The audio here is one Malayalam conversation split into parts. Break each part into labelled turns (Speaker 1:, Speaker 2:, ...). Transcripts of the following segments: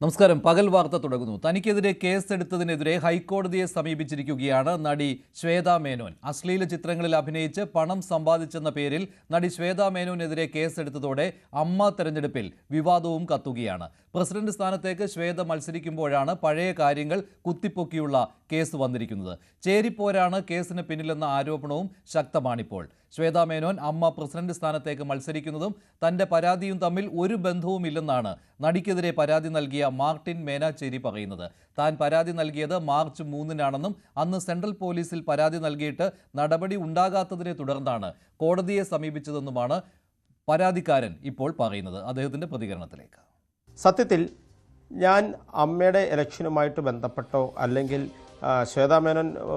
Speaker 1: നമസ്കാരം. പകൽ വാർത്ത തുടങ്ങുന്നു. തനിക്കെതിരെ കേസെടുത്തതിനെതിരെ ഹൈക്കോടതിയെ സമീപിച്ചിരിക്കുകയാണ് നടി ശ്വേത മേനോൻ. അശ്ലീല ചിത്രങ്ങളിൽ അഭിനയിച്ച് പണം സമ്പാദിച്ചെന്ന പേരിൽ നടി ശ്വേത മേനോനെതിരെ കേസെടുത്തതോടെ അമ്മ തെരഞ്ഞെടുപ്പിൽ വിവാദവും കത്തുകയാണ്. പ്രസിഡന്റ് സ്ഥാനത്തേക്ക് ശ്വേത മത്സരിക്കുമ്പോഴാണ് പഴയ കാര്യങ്ങൾ കുത്തിപ്പൊക്കിയുള്ള കേസ് വന്നിരിക്കുന്നത്. ചേരിപ്പോരാണ് കേസിന് പിന്നിലെന്ന ആരോപണവും ശക്തമാണിപ്പോൾ. ശ്വേതാ മേനോൻ അമ്മ പ്രസിഡന്റ് സ്ഥാനത്തേക്ക് മത്സരിക്കുന്നതും തന്റെ പരാതിയും തമ്മിൽ ഒരു ബന്ധവുമില്ലെന്നാണ് നടിക്കെതിരെ പരാതി നൽകിയ മാർട്ടിൻ മേനാച്ചേരി പറയുന്നത്. താൻ പരാതി നൽകിയത് മാർച്ച് മൂന്നിനാണെന്നും അന്ന് സെൻട്രൽ പോലീസിൽ പരാതി നൽകിയിട്ട് നടപടി ഉണ്ടാകാത്തതിനെ തുടർന്നാണ് കോടതിയെ സമീപിച്ചതെന്നുമാണ് പരാതിക്കാരൻ ഇപ്പോൾ പറയുന്നത്. അദ്ദേഹത്തിന്റെ പ്രതികരണത്തിലേക്ക്.
Speaker 2: സത്യത്തിൽ ഞാൻ അമ്മയുടെ ഇലക്ഷനുമായിട്ട് ബന്ധപ്പെട്ടോ അല്ലെങ്കിൽ ആ, ശ്വേതാ മേനോൻ ആ,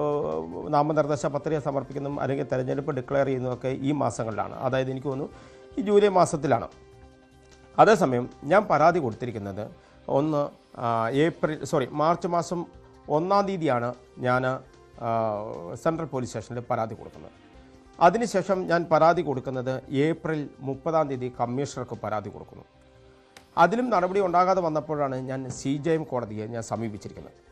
Speaker 2: നാമനിർദ്ദേശ പത്രിക സമർപ്പിക്കുന്നതും അല്ലെങ്കിൽ തെരഞ്ഞെടുപ്പ് ഡിക്ലെയർ ചെയ്യുന്നതൊക്കെ ഈ മാസങ്ങളിലാണ്. അതായത് എനിക്ക് തോന്നുന്നു ഈ ജൂലൈ മാസത്തിലാണ്. അതേസമയം ഞാൻ പരാതി കൊടുത്തിരിക്കുന്നത് ഒന്ന് ഏപ്രിൽ സോറി മാർച്ച് മാസം ഒന്നാം തീയതിയാണ് ഞാൻ സെൻട്രൽ പോലീസ് സ്റ്റേഷനിൽ പരാതി കൊടുക്കുന്നത്. അതിനുശേഷം ഞാൻ പരാതി കൊടുക്കുന്നത് ഏപ്രിൽ മുപ്പതാം തീയതി കമ്മീഷണർക്ക് പരാതി കൊടുക്കുന്നു. അതിലും നടപടി ഉണ്ടാകാതെ വന്നപ്പോഴാണ് ഞാൻ സി കോടതിയെ ഞാൻ സമീപിച്ചിരിക്കുന്നത്.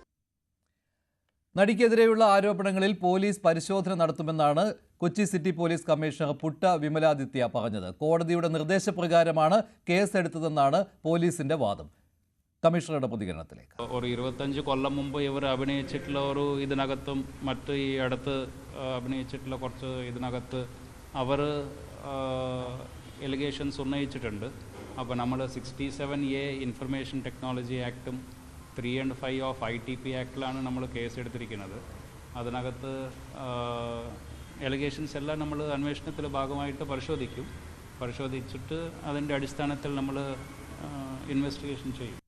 Speaker 1: നടിക്കെതിരെയുള്ള ആരോപണങ്ങളിൽ പോലീസ് പരിശോധന നടത്തുമെന്നാണ് Kochi city police commissioner Putta Vimaladitya പറഞ്ഞത്. കോടതിയുടെ നിർദ്ദേശപ്രകാരമാണ് കേസ് എടുത്തതെന്നാണ് പോലീസിന്റെ വാദം. കമ്മീഷണറുടെ പ്രതികരണത്തിലേക്ക്.
Speaker 3: ഒരു ഇരുപത്തഞ്ച് കൊല്ലം മുമ്പ് ഇവർ അഭിനയിച്ചിട്ടുള്ള ഒരു ഇതിനകത്തും മറ്റ് ഈ അടുത്ത് അഭിനയിച്ചിട്ടുള്ള കുറച്ച് ഇതിനകത്ത് അവർ എലിഗേഷൻസ് ഉന്നയിച്ചിട്ടുണ്ട്. അപ്പോൾ നമ്മൾ sixty seven A information technology ആക്ടും three and five of I T P ആക്ടിലാണ് നമ്മൾ കേസ് എടുത്തിരിക്കുന്നത് അതിനകത്ത് എലിഗേഷൻസ് എല്ലാം നമ്മൾ അന്വേഷണത്തിന്റെ ഭാഗമായിട്ട് പരിശോധിക്കും. പരിശോധിച്ചിട്ട് അതിന്റെ അടിസ്ഥാനത്തിൽ നമ്മൾ ഇൻവെസ്റ്റിഗേഷൻ ചെയ്യും.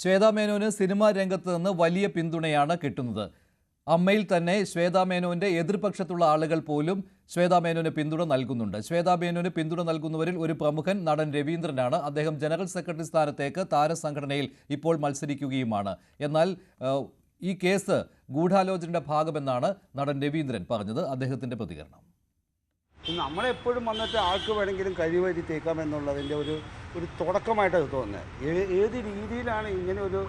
Speaker 1: ശ്വേതാ മേനോന് സിനിമാ രംഗത്ത് നിന്ന് വലിയ പിന്തുണയാണ് കിട്ടുന്നത്. അമ്മയിൽ തന്നെ ശ്വേതാ മേനോന്റെ എതിർപക്ഷത്തുള്ള ആളുകൾ പോലും ശ്വേതാ മേനോന് പിന്തുണ നൽകുന്നുണ്ട്. ശ്വേതാ മേനോന് പിന്തുണ നൽകുന്നവരിൽ ഒരു പ്രമുഖൻ നടൻ രവീന്ദ്രനാണ്. അദ്ദേഹം ജനറൽ സെക്രട്ടറി സ്ഥാനത്തേക്ക് താരസംഘടനയിൽ ഇപ്പോൾ മത്സരിക്കുകയുമാണ്. എന്നാൽ ഈ കേസ് ഗൂഢാലോചനയുടെ ഭാഗമെന്നാണ് നടൻ രവീന്ദ്രൻ പറഞ്ഞത്. അദ്ദേഹത്തിന്റെ പ്രതികരണം.
Speaker 4: നമ്മളെപ്പോഴും വന്നിട്ട് ആൾക്ക് വേണമെങ്കിലും കഴിവരി തേക്കാം എന്നുള്ളതിന്റെ ഒരു ഒരു തുടക്കമായിട്ട് അത് തോന്നുന്നത്. ഏത് രീതിയിലാണ് ഇങ്ങനെ ഒരു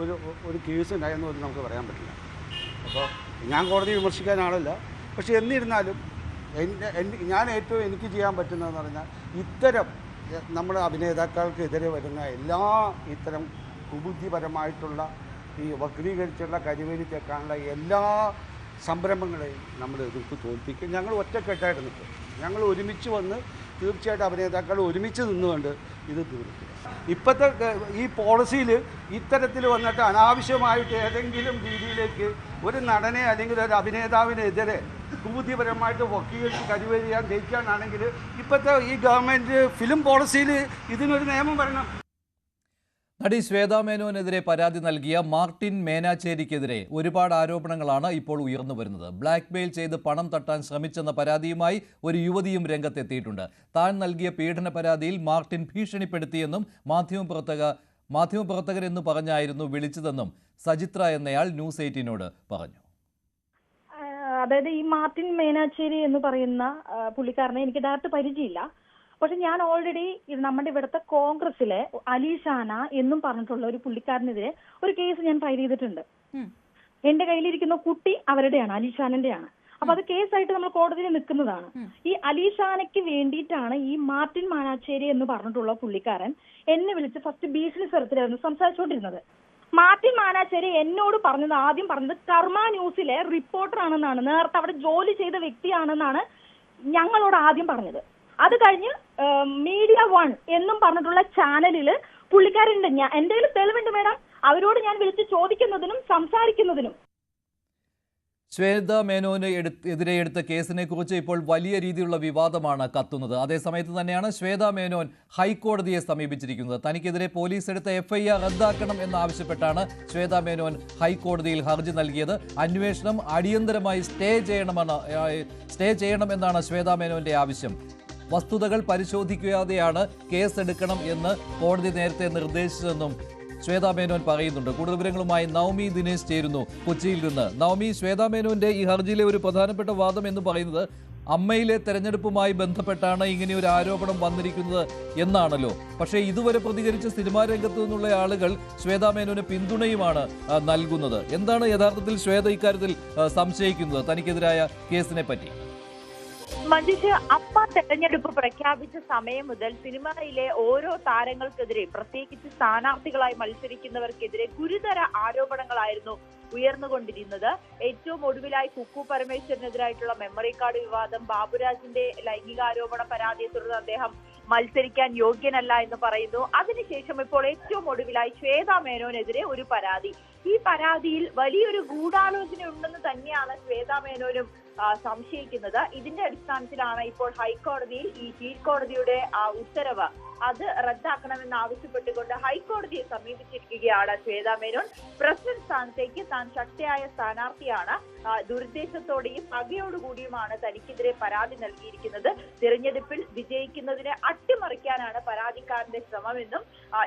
Speaker 4: ഒരു ഒരു കേസ് ഉണ്ടായെന്ന് നമുക്ക് പറയാൻ പറ്റില്ല. അപ്പോൾ ഞാൻ കോടതി വിമർശിക്കാൻ ആളല്ല. പക്ഷേ എന്നിരുന്നാലും ഞാൻ ഏറ്റവും എനിക്ക് ചെയ്യാൻ പറ്റുന്നതെന്ന് പറഞ്ഞാൽ ഇത്തരം നമ്മുടെ നമ്മുടെ അഭിനേതാക്കൾക്കെതിരെ വരുന്ന എല്ലാ ഇത്തരം കുബുദ്ധിപരമായിട്ടുള്ള ഈ വക്രീകരിച്ചുള്ള കരിവേലി തേക്കാനുള്ള എല്ലാ സംരംഭങ്ങളെയും നമ്മൾ എതിർത്ത് തോൽപ്പിക്കും. ഞങ്ങൾ ഒറ്റക്കെട്ടായിട്ട് നിൽക്കും. ഞങ്ങൾ ഒരുമിച്ച് വന്ന് തീർച്ചയായിട്ടും അഭിനേതാക്കൾ ഒരുമിച്ച് നിന്നുകൊണ്ട് ഇത് തീർക്കും. ഇപ്പോഴത്തെ ഈ പോളിസിയിൽ ഇത്തരത്തിൽ വന്നിട്ട് അനാവശ്യമായിട്ട് ഏതെങ്കിലും രീതിയിലേക്ക് ഒരു നടനെ അല്ലെങ്കിൽ ഒരു അഭിനേതാവിനെതിരെ കുബുദ്ധിപരമായിട്ട് വക്കീലിച്ച് ചെയ്യാൻ ജയിക്കാനാണെങ്കിൽ ഇപ്പോഴത്തെ ഈ ഗവൺമെന്റ് ഫിലിം പോളിസിയിൽ ഇതിനൊരു നിയമം വരണം.
Speaker 1: നടി ശ്വേതാ മേനോനെതിരെ പരാതി നൽകിയ മാർട്ടിൻ മേനാച്ചേരിക്കെതിരെ ഒരുപാട് ആരോപണങ്ങളാണ് ഇപ്പോൾ ഉയർന്നു വരുന്നത്. ബ്ലാക്ക് മെയിൽ ചെയ്ത് പണം തട്ടാൻ ശ്രമിച്ചെന്ന പരാതിയുമായി ഒരു യുവതിയും രംഗത്തെത്തിയിട്ടുണ്ട്. താൻ നൽകിയ പീഡന പരാതിയിൽ മാർട്ടിൻ ഭീഷണിപ്പെടുത്തിയെന്നും മാധ്യമപ്രവർത്തക മാധ്യമപ്രവർത്തകരെന്ന് പറഞ്ഞായിരുന്നു വിളിച്ചതെന്നും സജിത്ര എന്നയാൾ ന്യൂസ് എയ്റ്റീനോട് പറഞ്ഞു.
Speaker 5: അതായത് ഈ മാർട്ടിൻ മേനാച്ചേരി എന്ന് പറയുന്ന പുള്ളിക്കാരനെ എനിക്ക് ഡയറക്റ്റ് പരിചയമില്ല. പക്ഷെ ഞാൻ ഓൾറെഡി നമ്മുടെ ഇവിടുത്തെ കോൺഗ്രസിലെ അലീഷാന എന്നും പറഞ്ഞിട്ടുള്ള ഒരു പുള്ളിക്കാരനെതിരെ ഒരു കേസ് ഞാൻ ഫയൽ ചെയ്തിട്ടുണ്ട്. എന്റെ കയ്യിലിരിക്കുന്ന കുട്ടി അവരുടെയാണ് അലീഷാനന്റെയാണ് അപ്പൊ അത് കേസായിട്ട് നമ്മൾ കോടതിയിൽ നിൽക്കുന്നതാണ്. ഈ അലീഷാനയ്ക്ക് വേണ്ടിയിട്ടാണ് ഈ മാർട്ടിൻ മാനാച്ചേരി എന്ന് പറഞ്ഞിട്ടുള്ള പുള്ളിക്കാരൻ എന്നെ വിളിച്ച് ഫസ്റ്റ് ഭീഷണി സ്വരത്തിലായിരുന്നു സംസാരിച്ചുകൊണ്ടിരുന്നത്. മാർട്ടിൻ മാനാച്ചേരി എന്നോട് പറഞ്ഞത് ആദ്യം പറഞ്ഞത് കർമ്മ ന്യൂസിലെ റിപ്പോർട്ടർ ആണെന്നാണ് നേരത്തെ അവിടെ ജോലി ചെയ്ത വ്യക്തിയാണെന്നാണ് ഞങ്ങളോട് ആദ്യം പറഞ്ഞത്. അത് കഴിഞ്ഞ് മീഡിയ വൺ എന്നും പറഞ്ഞിട്ടുള്ള ചാനലിൽ പുള്ളിക്കാരുണ്ട്. ഞാൻ എന്റെ തെളിവുണ്ട് മേഡം? അവരോട് ഞാൻ വിളിച്ച് ചോദിക്കുന്നതിനും സംസാരിക്കുന്നതിനും.
Speaker 1: ശ്വേത മേനോന് എതിരെ എടുത്ത കേസിനെ കുറിച്ച് ഇപ്പോൾ വലിയ രീതിയിലുള്ള വിവാദമാണ് കത്തുന്നത്. അതേസമയത്ത് തന്നെയാണ് ശ്വേത മേനോൻ ഹൈക്കോടതിയെ സമീപിച്ചിരിക്കുന്നത്. തനിക്കെതിരെ പോലീസ് എടുത്ത എഫ്ഐആർ റദ്ദാക്കണം എന്നാവശ്യപ്പെട്ടാണ് ശ്വേത മേനോൻ ഹൈക്കോടതിയിൽ ഹർജി നൽകിയത്. അന്വേഷണം അടിയന്തരമായി സ്റ്റേ ചെയ്യണമെന്ന് സ്റ്റേ സ്റ്റേ ചെയ്യണമെന്നാണ് ശ്വേത മേനോന്റെ ആവശ്യം. വസ്തുതകൾ പരിശോധിക്കാതെയാണ് കേസെടുക്കണം എന്ന് കോടതി നേരത്തെ നിർദ്ദേശിച്ചതെന്നും ശ്വേതാ മേനോൻ പറയുന്നുണ്ട്. കൂടുതൽ വിവരങ്ങളുമായി നവമി ദിനേശ് ചേരുന്നു. കൊച്ചിയിൽ നിന്ന്. നവമി ശ്വേതാ മേനോന്റെ ഈ ഹർജിയിലെ ഒരു പ്രധാനപ്പെട്ട വാദം എന്ന് പറയുന്നത് അമ്മയിലെ തെരഞ്ഞെടുപ്പുമായി ബന്ധപ്പെട്ടാണ് ഇങ്ങനെ ഒരു ആരോപണം വന്നിരിക്കുന്നത് എന്നാണല്ലോ. പക്ഷേ ഇതുവരെ പ്രതികരിച്ച സിനിമാ രംഗത്തു നിന്നുള്ള ആളുകൾ ശ്വേതാ മേനോന് പിന്തുണയുമാണ് നൽകുന്നത്. എന്താണ് യഥാർത്ഥത്തിൽ ശ്വേത ഇക്കാര്യത്തിൽ സംശയിക്കുന്നത്? തനിക്കെതിരായ കേസിനെ പറ്റി
Speaker 6: മഞ്ജുഷ് അമ്മ തെരഞ്ഞെടുപ്പ് പ്രഖ്യാപിച്ച സമയം മുതൽ സിനിമയിലെ ഓരോ താരങ്ങൾക്കെതിരെ പ്രത്യേകിച്ച് സ്ഥാനാർത്ഥികളായി മത്സരിക്കുന്നവർക്കെതിരെ ഗുരുതര ആരോപണങ്ങളായിരുന്നു ഉയർന്നുകൊണ്ടിരുന്നത്. ഏറ്റവും ഒടുവിലായി കുക്കു പരമേശ്വരനെതിരായിട്ടുള്ള മെമ്മറി കാർഡ് വിവാദം ബാബുരാജിന്റെ ലൈംഗികാരോപണ പരാതിയെ തുടർന്ന് അദ്ദേഹം മത്സരിക്കാൻ യോഗ്യനല്ല എന്ന് പറയുന്നു. അതിനുശേഷം ഇപ്പോൾ ഏറ്റവും ഒടുവിലായി ശ്വേത മേനോനെതിരെ ഒരു പരാതി. ഈ പരാതിയിൽ വലിയൊരു ഗൂഢാലോചന ഉണ്ടെന്ന് തന്നെയാണ് ശ്വേത മേനോനും സംശയിക്കുന്നത്. ഇതിന്റെ അടിസ്ഥാനത്തിലാണ് ഇപ്പോൾ ഹൈക്കോടതിയിൽ ഈ കീഴ്ക്കോടതിയുടെ ഉത്തരവ് അത് റദ്ദാക്കണമെന്ന് ആവശ്യപ്പെട്ടുകൊണ്ട് ഹൈക്കോടതിയെ സമീപിച്ചിരിക്കുകയാണ് ശ്വേത മേനോൻ. പ്രസിഡന്റ് സ്ഥാനത്തേക്ക് താൻ ശക്തിയായ സ്ഥാനാർത്ഥിയാണ്. ദുരുദ്ദേശത്തോടെയും പകയോടുകൂടിയുമാണ് തനിക്കെതിരെ പരാതി നൽകിയിരിക്കുന്നത്. തിരഞ്ഞെടുപ്പിൽ വിജയിക്കുന്നതിനെ അട്ടിമറിക്കാനാണ് പരാതിക്കാരന്റെ ശ്രമമെന്നും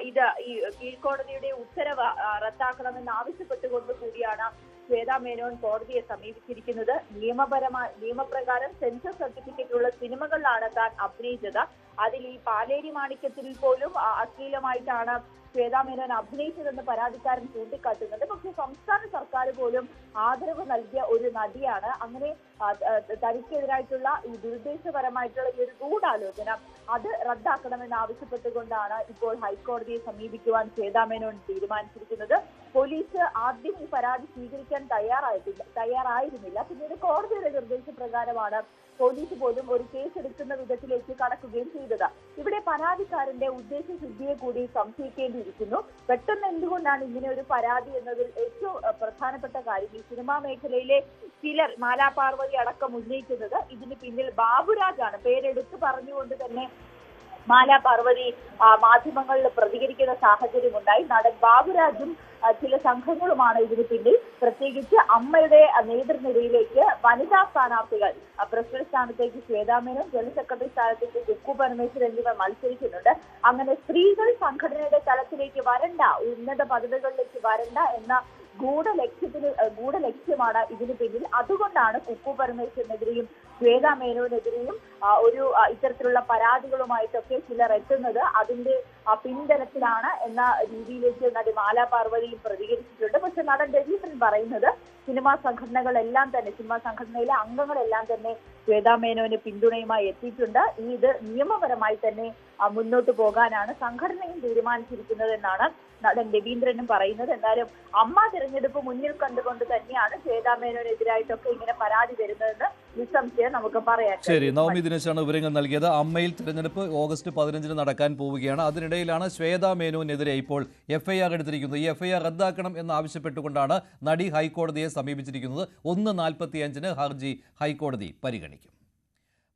Speaker 6: ഇത് ഈ കീഴ്ക്കോടതിയുടെ ഉത്തരവ് റദ്ദാക്കണമെന്ന് ആവശ്യപ്പെട്ടുകൊണ്ട് കൂടിയാണ് ശ്വേത മേനോൻ കോടതിയെ സമീപിച്ചിരിക്കുന്നത്. നിയമപരമായി നിയമപ്രകാരം സെൻസർ സർട്ടിഫിക്കറ്റ് ഉള്ള സിനിമകളിലാണ് താൻ അഭിനയിച്ചത്. അതിൽ ഈ പാലേരി മാണിക്യത്തിൽ പോലും അശ്ലീലമായിട്ടാണ് ശ്വേതാ മേനോൻ അഭിനയിച്ചതെന്ന് പരാതിക്കാരൻ ചൂണ്ടിക്കാട്ടുന്നത് പക്ഷേ സംസ്ഥാന സർക്കാർ പോലും ആദരവ് നൽകിയ ഒരു നടിയാണ്. അങ്ങനെ തനിക്കെതിരായിട്ടുള്ള ഈ ദുരുദ്ദേശപരമായിട്ടുള്ള ഈ ഒരു ഗൂഢാലോചന അത് റദ്ദാക്കണമെന്ന് ആവശ്യപ്പെട്ടുകൊണ്ടാണ് ഇപ്പോൾ ഹൈക്കോടതിയെ സമീപിക്കുവാൻ ശ്വേതാ മേനോൻ തീരുമാനിച്ചിരിക്കുന്നത്. പോലീസ് ആദ്യം ഈ പരാതി സ്വീകരിക്കാൻ തയ്യാറായിട്ടില്ല തയ്യാറായിരുന്നില്ല. പിന്നീട് കോടതിയുടെ നിർദ്ദേശപ്രകാരമാണ് പോലീസ് പോലും ഒരു കേസ് എടുക്കുന്ന വിധത്തിലേക്ക് കടക്കുകയും ചെയ്തത്. ഇവിടെ പരാതിക്കാരന്റെ ഉദ്ദേശശുദ്ധിയെ കൂടി സംശയിക്കേണ്ടിയിരിക്കുന്നു. പെട്ടെന്ന് എന്തുകൊണ്ടാണ് ഇങ്ങനെ ഒരു പരാതി എന്നതിൽ ഏറ്റവും പ്രധാനപ്പെട്ട കാര്യം ഈ സിനിമാ മേഖലയിലെ ചിലർ മാലാപാർവതി അടക്കം ഉന്നയിക്കുന്നത് ഇതിന് പിന്നിൽ ബാബുരാജാണ്. പേരെടുത്ത് പറഞ്ഞുകൊണ്ട് തന്നെ മാല പാർവതി മാധ്യമങ്ങളിൽ പ്രതികരിക്കുന്ന സാഹചര്യമുണ്ടായി നടൻ ബാബുരാജും ചില സംഘങ്ങളുമാണ് ഇതിന് പിന്നിൽ. പ്രത്യേകിച്ച് അമ്മയുടെ നേതൃനിരയിലേക്ക് വനിതാ സ്ഥാനാർത്ഥികൾ പ്രസിഡന്റ് സ്ഥാനത്തേക്ക് ശ്വേതാമേനും ജനറൽ സെക്രട്ടറി സ്ഥാനത്തേക്ക് കുക്കു പരമേശ്വരൻ എന്നിവർ മത്സരിക്കുന്നുണ്ട്. അങ്ങനെ സ്ത്രീകൾ സംഘടനയുടെ തലത്തിലേക്ക് വരണ്ട ഉന്നത പദവികളിലേക്ക് വരണ്ട എന്ന ഗൂഢലക്ഷ്യത്തിന് ഗൂഢലക്ഷ്യമാണ് ഇതിന് പിന്നിൽ. അതുകൊണ്ടാണ് കുക്കു പരമേശ്വരനെതിരെയും ശ്വേതാ മേനോനെതിരെയും ഒരു ഇത്തരത്തിലുള്ള പരാതികളുമായിട്ടൊക്കെ ചിലർ എത്തുന്നത് അതിന്റെ ആ, എന്ന രീതിയിലേക്ക് നടി മാലാ പാർവതിയും പ്രതികരിച്ചിട്ടുണ്ട്. പക്ഷെ നടൻ രവീന്ദ്രൻ പറയുന്നത് സിനിമാ സംഘടനകളെല്ലാം തന്നെ സിനിമാ സംഘടനയിലെ അംഗങ്ങളെല്ലാം തന്നെ ശ്വേതാ മേനോന് പിന്തുണയുമായി എത്തിയിട്ടുണ്ട്. ഇത് നിയമപരമായി തന്നെ മുന്നോട്ട് പോകാനാണ് സംഘടനയും തീരുമാനിച്ചിരിക്കുന്നത് എന്നാണ് നടൻ രവീന്ദ്രനും പറയുന്നത്. എന്തായാലും അമ്മ തിരഞ്ഞെടുപ്പ് മുന്നിൽ കണ്ടുകൊണ്ട് തന്നെയാണ് ശ്വേതാ മേനോനെതിരായിട്ടൊക്കെ ഇങ്ങനെ പരാതി വരുന്നതെന്ന് നിസ്സംശയം നമുക്ക് പറയാം
Speaker 1: ശരി. നവമി ദിനേശാണ് വിവരങ്ങൾ നൽകിയത്. അമ്മയിൽ തിരഞ്ഞെടുപ്പ് ഓഗസ്റ്റ് പതിനഞ്ചിന് നടക്കാൻ പോവുകയാണ്. അതിനിടയിലാണ് ശ്വേതാ മേനോനെതിരെ ഇപ്പോൾ എഫ്ഐആർ എടുത്തിരിക്കുന്നത്. ഈ എഫ്ഐആർ റദ്ദാക്കണം എന്ന് ആവശ്യപ്പെട്ടുകൊണ്ടാണ് നടി ഹൈക്കോടതിയെ സമീപിച്ചിരിക്കുന്നത്. ഒന്ന് നാൽപ്പത്തിയഞ്ചിന് ഹർജി ഹൈക്കോടതി പരിഗണിക്കും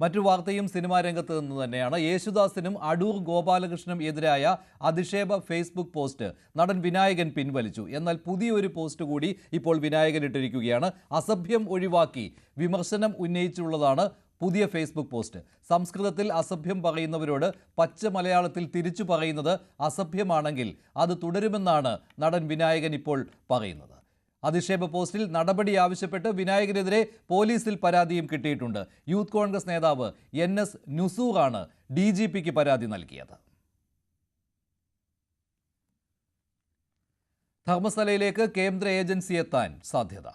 Speaker 1: മറ്റു വാർത്തയും സിനിമാ രംഗത്ത് നിന്ന് തന്നെയാണ്. യേശുദാസിനും അടൂർ ഗോപാലകൃഷ്ണനും എതിരായ അധിക്ഷേപ ഫേസ്ബുക്ക് പോസ്റ്റ് നടൻ വിനായകൻ പിൻവലിച്ചു. എന്നാൽ പുതിയൊരു പോസ്റ്റ് കൂടി ഇപ്പോൾ വിനായകൻ ഇട്ടിരിക്കുകയാണ്. അസഭ്യം ഒഴിവാക്കി വിമർശനം ഉന്നയിച്ചുള്ളതാണ് പുതിയ ഫേസ്ബുക്ക് പോസ്റ്റ്. സംസ്കൃതത്തിൽ അസഭ്യം പറയുന്നവരോട് പച്ച മലയാളത്തിൽ തിരിച്ചു പറയുന്നത് അസഭ്യമാണെങ്കിൽ അത് തുടരുമെന്നാണ് നടൻ വിനായകൻ ഇപ്പോൾ പറയുന്നത്. അധിക്ഷേപ പോസ്റ്റിൽ നടപടി ആവശ്യപ്പെട്ട് വിനായകനെതിരെ പോലീസിൽ പരാതിയും കിട്ടിയിട്ടുണ്ട്. യൂത്ത് കോൺഗ്രസ് നേതാവ് എൻ എസ് നുസൂറാണ് ഡി ജി പിക്ക് പരാതി നൽകിയത്. ധർമ്മസ്ഥലയിലേക്ക് കേന്ദ്ര ഏജൻസി എത്താൻ സാധ്യത.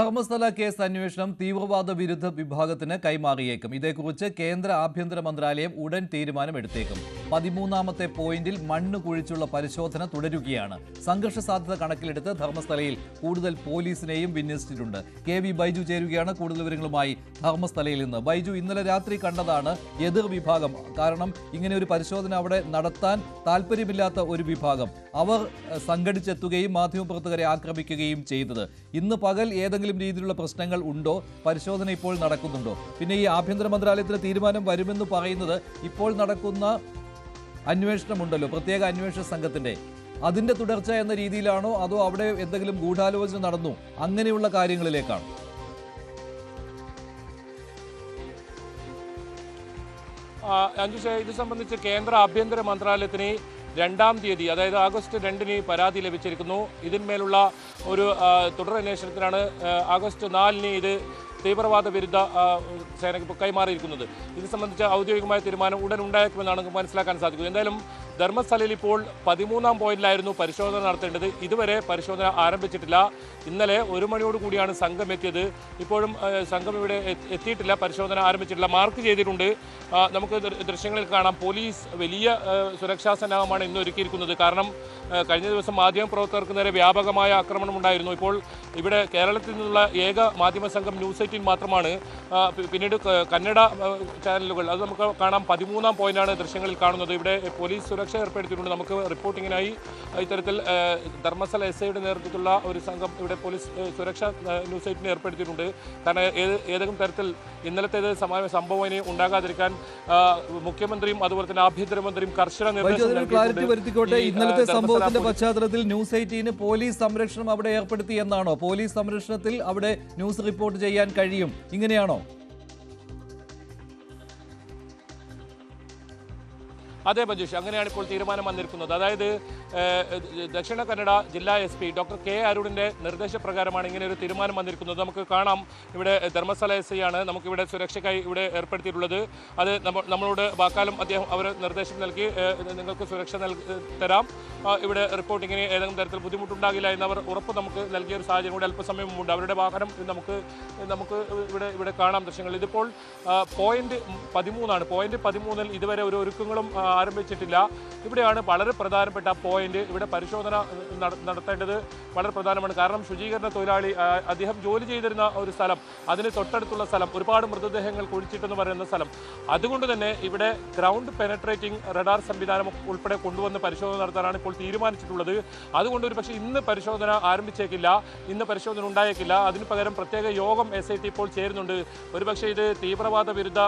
Speaker 1: ധർമ്മസ്ഥല കേസ് അന്വേഷണം തീവ്രവാദ വിരുദ്ധ വിഭാഗത്തിന് കൈമാറിയേക്കും. ഇതേക്കുറിച്ച് കേന്ദ്ര ആഭ്യന്തര മന്ത്രാലയം ഉടൻ തീരുമാനമെടുത്തേക്കും. പതിമൂന്നാമത്തെ പോയിന്റിൽ മണ്ണ് കുഴിച്ചുള്ള പരിശോധന തുടരുകയാണ്. സംഘർഷ സാധ്യത കണക്കിലെടുത്ത് ധർമ്മസ്ഥലയിൽ കൂടുതൽ പോലീസിനെയും വിന്യസിച്ചിട്ടുണ്ട്. കെ വി ബൈജു ചേരുകയാണ് കൂടുതൽ വിവരങ്ങളുമായി ധർമ്മസ്ഥലയിൽ നിന്ന്. ബൈജു ഇന്നലെ രാത്രി കണ്ടതാണ് എതിർ വിഭാഗം. കാരണം ഇങ്ങനെ ഒരു പരിശോധന അവിടെ നടത്താൻ താല്പര്യമില്ലാത്ത ഒരു വിഭാഗം. അവർ സംഘടിച്ചെത്തുകയും മാധ്യമപ്രവർത്തകരെ ആക്രമിക്കുകയും ചെയ്തത്. ഇന്ന് പകൽ ഏതെങ്കിലും രീതിയിലുള്ള പ്രശ്നങ്ങൾ ഉണ്ടോ? പരിശോധന ഇപ്പോൾ നടക്കുന്നുണ്ടോ? പിന്നെ ഈ ആഭ്യന്തര മന്ത്രാലയത്തിന് തീരുമാനം വരുമെന്ന് പറയുന്നത് ഇപ്പോൾ നടക്കുന്ന അന്വേഷണമുണ്ടല്ലോ പ്രത്യേക അന്വേഷണ സംഘത്തിന്റെ. അതിന്റെ തുടർച്ച എന്ന രീതിയിലാണോ അതോ അവിടെ എന്തെങ്കിലും ഗൂഢാലോചന നടന്നു? അങ്ങനെയുള്ള കാര്യങ്ങളിലേക്കാണോ.
Speaker 7: അഞ്ജുഷ ഇത് സംബന്ധിച്ച് കേന്ദ്ര ആഭ്യന്തര മന്ത്രാലയത്തിന് രണ്ടാം തീയതി അതായത് ആഗസ്റ്റ് രണ്ടിന് പരാതി ലഭിച്ചിരിക്കുന്നു. ഇതിന്മേലുള്ള ഒരു തുടരന്വേഷണത്തിനാണ് ആഗസ്റ്റ് നാലിന് ഇത് തീവ്രവാദ വിരുദ്ധ സേനയ്ക്ക് കൈമാറിയിരിക്കുന്നത്. ഇത് സംബന്ധിച്ച ഔദ്യോഗികമായ തീരുമാനം ഉടൻ ഉണ്ടായേക്കുമെന്നാണ് മനസ്സിലാക്കാൻ സാധിക്കുന്നത്. എന്തായാലും ധർമ്മസ്ഥലയിൽ ഇപ്പോൾ പതിമൂന്നാം പോയിന്റിലായിരുന്നു പരിശോധന നടത്തേണ്ടത്. ഇതുവരെ പരിശോധന ആരംഭിച്ചിട്ടില്ല. ഇന്നലെ ഒരു മണിയോട് കൂടിയാണ് സംഘം എത്തിയത്. ഇപ്പോഴും സംഘം ഇവിടെ എത്തിയിട്ടില്ല. പരിശോധന ആരംഭിച്ചിട്ടില്ല. മാർക്ക് ചെയ്തിട്ടുണ്ട്. നമുക്ക് ദൃശ്യങ്ങളിൽ കാണാം. പോലീസ് വലിയ സുരക്ഷാ സന്നാഹമാണ് ഇന്ന് ഒരുക്കിയിരിക്കുന്നത്. കാരണം കഴിഞ്ഞ ദിവസം മാധ്യമപ്രവർത്തകർക്ക് നേരെ വ്യാപകമായ ആക്രമണം ഉണ്ടായിരുന്നു. ഇപ്പോൾ ഇവിടെ കേരളത്തിൽ നിന്നുള്ള ഏക മാധ്യമ സംഘം ന്യൂസ് എയ്റ്റീൻ മാത്രമാണ്. പിന്നീട് കന്നഡ ചാനലുകൾ. അത് നമുക്ക് കാണാം. പതിമൂന്നാം പോയിന്റാണ് ദൃശ്യങ്ങളിൽ കാണുന്നത്. ഇവിടെ പോലീസ് സുരക്ഷ ഏർപ്പെടുത്തിയിട്ടുണ്ട്. നമുക്ക് റിപ്പോർട്ടിങ്ങിനായി ഇത്തരത്തിൽ ധർമ്മസ്ഥല എസ് ഐയുടെ നേതൃത്വത്തിലുള്ള ഒരു സംഘം ഇവിടെ പോലീസ് സുരക്ഷ ന്യൂസ് എയ്റ്റിന് ഏർപ്പെടുത്തിയിട്ടുണ്ട്. കാരണം ഏത് ഏതെങ്കിലും തരത്തിൽ ഇന്നലത്തേത് സമാന സംഭവം ഇനി ഉണ്ടാകാതിരിക്കാൻ മുഖ്യമന്ത്രിയും അതുപോലെ തന്നെ ആഭ്യന്തരമന്ത്രിയും കർശന നിർദ്ദേശം
Speaker 1: ക്ലാരിറ്റി
Speaker 7: നൽകിയിട്ടുണ്ട്.
Speaker 1: വരുത്തിക്കോട്ടെ? ഇന്നലത്തെ സംഭവത്തിന്റെ പശ്ചാത്തലത്തിൽ ന്യൂസ് എയ്റ്റീന് പോലീസ് സംരക്ഷണം അവിടെ ഏർപ്പെടുത്തി എന്നാണോ? പോലീസ് സംരക്ഷണത്തിൽ അവിടെ ന്യൂസ് റിപ്പോർട്ട് ചെയ്യാൻ കഴിയും. ഇങ്ങനെയാണോ?
Speaker 7: അതെ മഞ്ജുഷ് അങ്ങനെയാണ് ഇപ്പോൾ തീരുമാനം വന്നിരിക്കുന്നത്. അതായത് ദക്ഷിണ കന്നഡ ജില്ലാ എസ് പി ഡോക്ടർ കെ അരുണിന്റെ നിർദ്ദേശപ്രകാരമാണ് ഇങ്ങനെ ഒരു തീരുമാനം വന്നിരിക്കുന്നത്. നമുക്ക് കാണാം. ഇവിടെ ധർമ്മസ്ഥല എസ് ഐ ആണ്. നമുക്കിവിടെ സുരക്ഷയ്ക്കായി ഇവിടെ ഏർപ്പെടുത്തിയിട്ടുള്ളത്. അത് നമ്മ- നമ്മളോട് വാക്കാലം അദ്ദേഹം അവർ നിർദ്ദേശം നൽകി നിങ്ങൾക്ക് സുരക്ഷ തരാം. ഇവിടെ റിപ്പോർട്ടിങ്ങിന് ഏതെങ്കിലും തരത്തിൽ ബുദ്ധിമുട്ടുണ്ടാകില്ല എന്നവർ ഉറപ്പ് നമുക്ക് നൽകിയ ഒരു സാഹചര്യം കൂടി അല്പസമയം മുമ്പുണ്ട് അവരുടെ വാഹനം നമുക്ക് നമുക്ക് ഇവിടെ ഇവിടെ കാണാം ദൃശ്യങ്ങൾ ഇതിപ്പോൾ പോയിന്റ് പതിമൂന്നാണ്. പോയിന്റ് പതിമൂന്നിൽ ഇതുവരെ ഒരു ഒരുക്കങ്ങളും ആരംഭിച്ചിട്ടില്ല. ഇവിടെയാണ് വളരെ പ്രധാനപ്പെട്ട പോയിന്റ് ഇവിടെ പരിശോധന നടത്തേണ്ടത് വളരെ പ്രധാനമാണ്. കാരണം ശുചീകരണ തൊഴിലാളി അദ്ദേഹം ജോലി ചെയ്തിരുന്ന ഒരു സ്ഥലം അതിന് തൊട്ടടുത്തുള്ള സ്ഥലം ഒരുപാട് മൃതദേഹങ്ങൾ കുഴിച്ചിട്ടെന്ന് പറയുന്ന സ്ഥലം. അതുകൊണ്ട് തന്നെ ഇവിടെ ഗ്രൗണ്ട് പെനട്രേറ്റിംഗ് റഡാർ സംവിധാനം ഉൾപ്പെടെ കൊണ്ടുവന്ന് പരിശോധന നടത്താനാണ് ഇപ്പോൾ തീരുമാനിച്ചിട്ടുള്ളത്. അതുകൊണ്ട് ഒരു പക്ഷേ ഇന്ന് പരിശോധന ആരംഭിച്ചേക്കില്ല. ഇന്ന് പരിശോധന ഉണ്ടായേക്കില്ല. അതിന് പകരം പ്രത്യേക യോഗം എസ് ഐ ടി ഇപ്പോൾ ചേരുന്നുണ്ട്. ഒരുപക്ഷെ ഇത് തീവ്രവാദ വിരുദ്ധ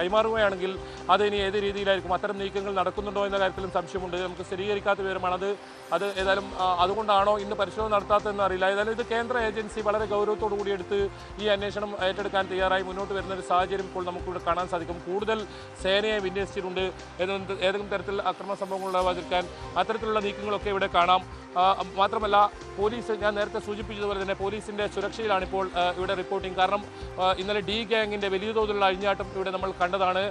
Speaker 7: കൈമാറുകയാണെങ്കിൽ അത് ഇനി ഏത് രീതിയിലായിരിക്കും? അത്തരം നീക്കങ്ങൾ നടക്കുന്നുണ്ടോ എന്ന കാര്യത്തിലും സംശയമുണ്ട്. നമുക്ക് സ്ഥിരീകരിക്കാത്ത വിവരമാണ്. അത് അത് ഏതായാലും അതുകൊണ്ടാണോ ഇന്ന് പരിശോധന നടത്താത്തതെന്ന് അറിയില്ല. ഏതായാലും ഇത് കേന്ദ്ര ഏജൻസി വളരെ ഗൗരവത്തോടു കൂടി എടുത്ത് ഈ അന്വേഷണം ഏറ്റെടുക്കാൻ തയ്യാറായി മുന്നോട്ട് വരുന്ന ഒരു സാഹചര്യം ഇപ്പോൾ നമുക്കിവിടെ കാണാൻ സാധിക്കും. കൂടുതൽ സേനയെ വിന്യസിച്ചിട്ടുണ്ട്. ഏതെങ്കിലും തരത്തിൽ അക്രമ സംഭവങ്ങൾ ഉണ്ടാവാതിരിക്കാൻ അത്തരത്തിലുള്ള നീക്കങ്ങളൊക്കെ ഇവിടെ കാണാം. മാത്രമല്ല പോലീസ് ഞാൻ നേരത്തെ സൂചിപ്പിച്ചതുപോലെ തന്നെ പോലീസിന്റെ സുരക്ഷയിലാണ് ഇപ്പോൾ ഇവിടെ റിപ്പോർട്ടിംഗ് കാരണം ഇന്നലെ ഡി ഗ്യാങ്ങിന്റെ വലിയ തോതിലുള്ള അഴിഞ്ഞാട്ടം ഇവിടെ നമ്മൾ കണ്ടതാണ്.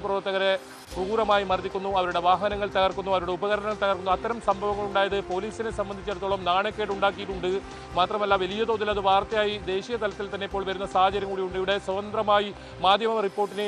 Speaker 7: മാധ്യമപ്രവർത്തകരെ ക്രൂരമായി മർദ്ദിക്കുന്നു അവരുടെ വാഹനങ്ങൾ തകർക്കുന്നു അവരുടെ ഉപകരണങ്ങൾ തകർക്കുന്നു. അത്തരം സംഭവങ്ങൾ ഉണ്ടായത് പോലീസിനെ സംബന്ധിച്ചിടത്തോളം നാണക്കേട് ഉണ്ടാക്കിയിട്ടുണ്ട്. മാത്രമല്ല വലിയ തോതിൽ അത് വാർത്തയായി ദേശീയ തലത്തിൽ തന്നെ ഇപ്പോൾ വരുന്ന സാഹചര്യം കൂടി ഉണ്ട് ഇവിടെ സ്വതന്ത്രമായി മാധ്യമ റിപ്പോർട്ടിന്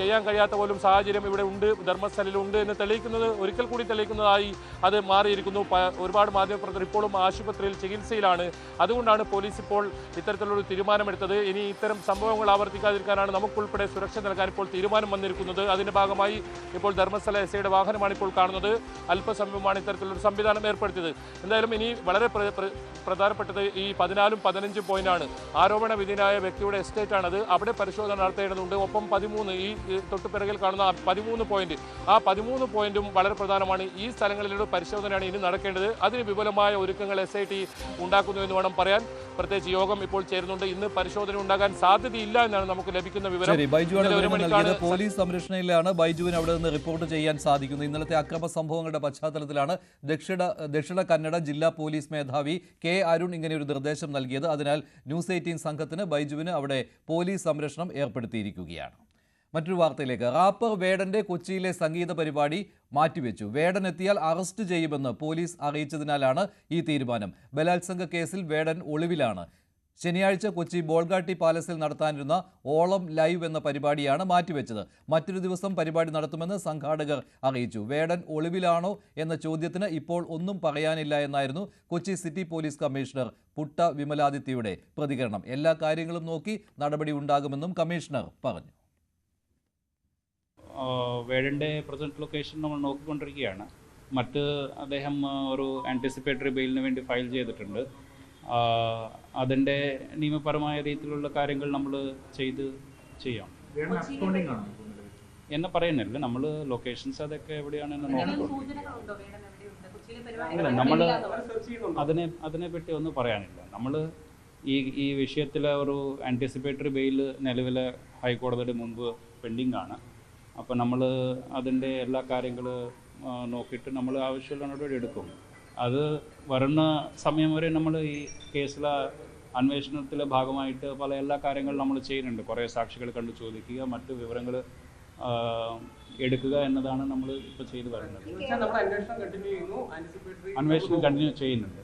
Speaker 7: ചെയ്യാൻ കഴിയാത്ത പോലും സാഹചര്യം ഇവിടെ ഉണ്ട് ധർമ്മസ്ഥലിലുണ്ട് എന്ന് തെളിയിക്കുന്നത് ഒരിക്കൽ കൂടി തെളിയിക്കുന്നതായി അത് മാറിയിരിക്കുന്നു. ഒരുപാട് മാധ്യമപ്രവർത്തകർ ഇപ്പോഴും ആശുപത്രിയിൽ ചികിത്സയിലാണ്. അതുകൊണ്ടാണ് പോലീസ് ഇപ്പോൾ ഇത്തരത്തിലുള്ള തീരുമാനമെടുത്തത്. ഇനി ഇത്തരം സംഭവങ്ങൾ ആവർത്തിക്കാതിരിക്കാനാണ് നമുക്കുൾപ്പെടെ സുരക്ഷ നൽകാൻ ഇപ്പോൾ തീരുമാനം വന്നിരിക്കുന്നത്. അതിന്റെ ഭാഗമായി ഇപ്പോൾ ധർമ്മസ്ഥല എസ് ഐയുടെ വാഹനമാണ് ഇപ്പോൾ കാണുന്നത്. അല്പസമയമാണ് ഇത്തരത്തിലൊരു സംവിധാനം ഏർപ്പെടുത്തിയത്. എന്തായാലും ഇനി വളരെ പ്ര- പ്ര- പ്രധാനപ്പെട്ടത് ഈ പതിനാലും പതിനഞ്ചും പോയിന്റാണ് ആരോപണ വിധേയനായ വ്യക്തിയുടെ എസ്റ്റേറ്റ് ആണത്. അവിടെ പരിശോധന നടത്തേണ്ടതുണ്ട്. ഒപ്പം പതിമൂന്ന് ഈ തൊട്ടുപിറകിൽ കാണുന്ന പതിമൂന്ന് പോയിന്റ് ആ പതിമൂന്ന് പോയിന്റും വളരെ പ്രധാനമാണ്. ഈ സ്ഥലങ്ങളിലൊരു പരിശോധനയാണ് ഇനി നടക്കേണ്ടത്. അതിന് വിപുലമായ ഒരുക്കങ്ങൾ എസ് ഐ ടി ഉണ്ടാക്കുന്നു എന്ന് വേണം പറയാൻ. പ്രത്യേകിച്ച് യോഗം ഇപ്പോൾ ചേരുന്നുണ്ട്. ഇന്ന് പരിശോധന ഉണ്ടാകാൻ സാധ്യതയില്ല എന്നാണ് നമുക്ക് ലഭിക്കുന്ന വിവരം. ഒരു മണിക്കാണ്
Speaker 1: പോലീസ് സംരക്ഷണയിലാണ് ബൈജുവിന് അവിടെ നിന്ന് റിപ്പോർട്ട് ചെയ്യാൻ സാധിക്കുന്നത്. ഇന്നലത്തെ അക്രമ സംഭവങ്ങളുടെ പശ്ചാത്തലത്തിലാണ് ദക്ഷിണ ദക്ഷിണ കന്നഡ ജില്ലാ പോലീസ് മേധാവി കെ അരുൺ ഇങ്ങനെ ഒരു നിർദ്ദേശം നൽകിയത്. അതിനാൽ ന്യൂസ് എയ്റ്റീൻ സംഘത്തിന് ബൈജുവിന് അവിടെ പോലീസ് സംരക്ഷണം ഏർപ്പെടുത്തിയിരിക്കുകയാണ്. മറ്റൊരു വാർത്തയിലേക്ക്. റാപ്പർ വേടന്റെ കൊച്ചിയിലെ സംഗീത പരിപാടി മാറ്റിവെച്ചു. വേടൻ എത്തിയാൽ അറസ്റ്റ് ചെയ്യുമെന്ന് പോലീസ് അറിയിച്ചതിനാലാണ് ഈ തീരുമാനം. ബലാത്സംഗ കേസിൽ വേടൻ ഒളിവിലാണ്. ശനിയാഴ്ച കൊച്ചി ബോൾഗാട്ടി പാലസിൽ നടത്താനിരുന്ന ഓളം ലൈവ് എന്ന പരിപാടിയാണ് മാറ്റിവെച്ചത്. മറ്റൊരു ദിവസം പരിപാടി നടത്തുമെന്ന് സംഘാടകർ അറിയിച്ചു. വേടൻ ഒളിവിലാണോ എന്ന ചോദ്യത്തിന് ഇപ്പോൾ ഒന്നും പറയാനില്ല എന്നായിരുന്നു Kochi city police commissioner Putta വിമലാദിത്യയുടെ പ്രതികരണം. എല്ലാ കാര്യങ്ങളും നോക്കി നടപടി ഉണ്ടാകുമെന്നും കമ്മീഷണർ പറഞ്ഞു.
Speaker 3: വേടന്റെ പ്രസന്റ് ലൊക്കേഷൻ നമ്മൾ നോക്കിക്കൊണ്ടിരിക്കുകയാണ്. മറ്റ് അദ്ദേഹം ഒരു ആന്റിസിപ്പേറ്ററി ബെയിലിന് വേണ്ടി ഫയൽ ചെയ്തിട്ടുണ്ട്. അതിന്റെ നിയമപരമായ രീതിയിലുള്ള കാര്യങ്ങൾ നമ്മൾ ചെയ്ത് ചെയ്യാം. എന്നെ പറയുന്നില്ല. നമ്മൾ ലൊക്കേഷൻസ് അതൊക്കെ എവിടെയാണെന്ന് ഇല്ല നമ്മൾ അതിനെ അതിനെപ്പറ്റി ഒന്നും പറയാനില്ല. നമ്മൾ ഈ ഈ വിഷയത്തിൽ ഒരു ആന്റിസിപ്പേറ്ററി ബെയിൽ നിലവിലെ ഹൈക്കോടതിയുടെ മുമ്പ് പെൻഡിങ് ആണ്. അപ്പോൾ നമ്മൾ അതിന്റെ എല്ലാ കാര്യങ്ങൾ നോക്കിയിട്ട് നമ്മൾ ആവശ്യമുള്ള നടപടി എടുക്കും. അത് വരുന്ന സമയം വരെ നമ്മൾ ഈ കേസിലെ അന്വേഷണത്തിലെ ഭാഗമായിട്ട് പല എല്ലാ കാര്യങ്ങളും നമ്മൾ ചെയ്യുന്നുണ്ട്. കുറേ സാക്ഷികൾ കണ്ട് ചോദിക്കുക മറ്റു വിവരങ്ങൾ എടുക്കുക എന്നതാണ് നമ്മൾ ഇപ്പോൾ ചെയ്തു വരുന്നത്. അന്വേഷണം കണ്ടിന്യൂ ചെയ്യുന്നുണ്ട്.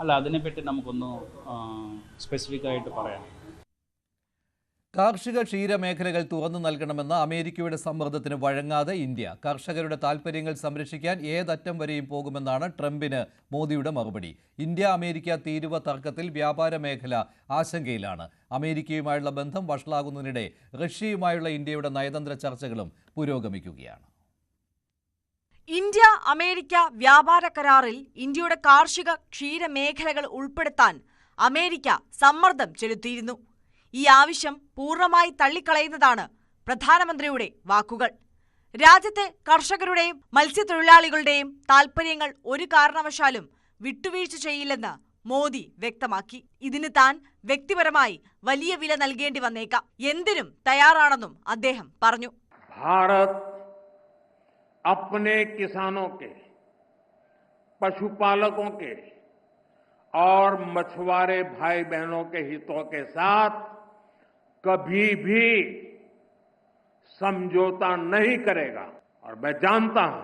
Speaker 3: അല്ല അതിനെപ്പറ്റി നമുക്കൊന്ന് സ്പെസിഫിക് ആയിട്ട് പറയാം.
Speaker 1: കാർഷിക ക്ഷീരമേഖലകൾ തുറന്നു നൽകണമെന്ന അമേരിക്കയുടെ സമ്മർദ്ദത്തിന് വഴങ്ങാതെ ഇന്ത്യ. കർഷകരുടെ താൽപ്പര്യങ്ങൾ സംരക്ഷിക്കാൻ ഏതറ്റം വരെയും പോകുമെന്നാണ് ട്രംപിന് മോദിയുടെ മറുപടി. ഇന്ത്യ അമേരിക്ക തീരുവ തർക്കത്തിൽ വ്യാപാര മേഖല ആശങ്കയിലാണ്. അമേരിക്കയുമായുള്ള ബന്ധം വഷളാകുന്നതിനിടെ റഷ്യയുമായുള്ള ഇന്ത്യയുടെ നയതന്ത്ര ചർച്ചകളും പുരോഗമിക്കുകയാണ്.
Speaker 8: ഇന്ത്യ അമേരിക്ക വ്യാപാര കരാറിൽ ഇന്ത്യയുടെ കാർഷിക ക്ഷീരമേഖലകൾ ഉൾപ്പെടുത്താൻ അമേരിക്ക സമ്മർദ്ദം ചെലുത്തിയിരുന്നു. ഈ ആവശ്യം പൂർണ്ണമായി തള്ളിക്കളയുന്നതാണ് പ്രധാനമന്ത്രിയുടെ വാക്കുകൾ രാജ്യത്തെ കർഷകരുടെയും മത്സ്യത്തൊഴിലാളികളുടെയും താൽപ്പര്യങ്ങൾ ഒരു കാരണവശാലും വിട്ടുവീഴ്ച ചെയ്യില്ലെന്ന് മോദി വ്യക്തമാക്കി ഇതിന് താൻ വ്യക്തിപരമായി വലിയ വില നൽകേണ്ടി വന്നേക്കാം എന്തിനും തയ്യാറാണെന്നും അദ്ദേഹം പറഞ്ഞു
Speaker 9: भारत अपने किसानों के पशुपालकों के और मछुआरे भाई बहनों के हितों के साथ कभी भी समझौता नहीं करेगा और मैं जानता हूं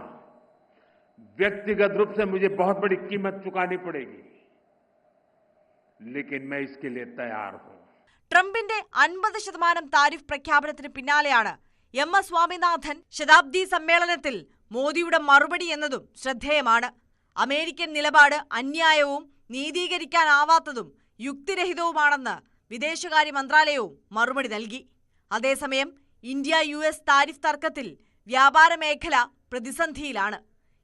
Speaker 9: व्यक्तिगत रूप से मुझे बहुत बड़ी कीमत चुकानी पड़ेगी लेकिन मैं इसके लिए तैयार हूं
Speaker 8: ട്രംപിന്റെ അൻപത് ശതമാനം താരിഫ് പ്രഖ്യാപനത്തിന് പിന്നാലെയാണ് എം എസ് സ്വാമിനാഥൻ ശതാബ്ദി സമ്മേളനത്തിൽ മോദിയുടെ മറുപടി എന്നതും ശ്രദ്ധേയമാണ് അമേരിക്കൻ നിലപാട് അന്യായവും നീതീകരിക്കാനാവാത്തതും യുക്തിരഹിതവുമാണെന്ന് വിദേശകാര്യ മന്ത്രാലയവും മറുപടി നൽകി. അതേസമയം ഇന്ത്യ യു എസ് താരിഫ് തർക്കത്തിൽ വ്യാപാര മേഖല പ്രതിസന്ധിയിലാണ്.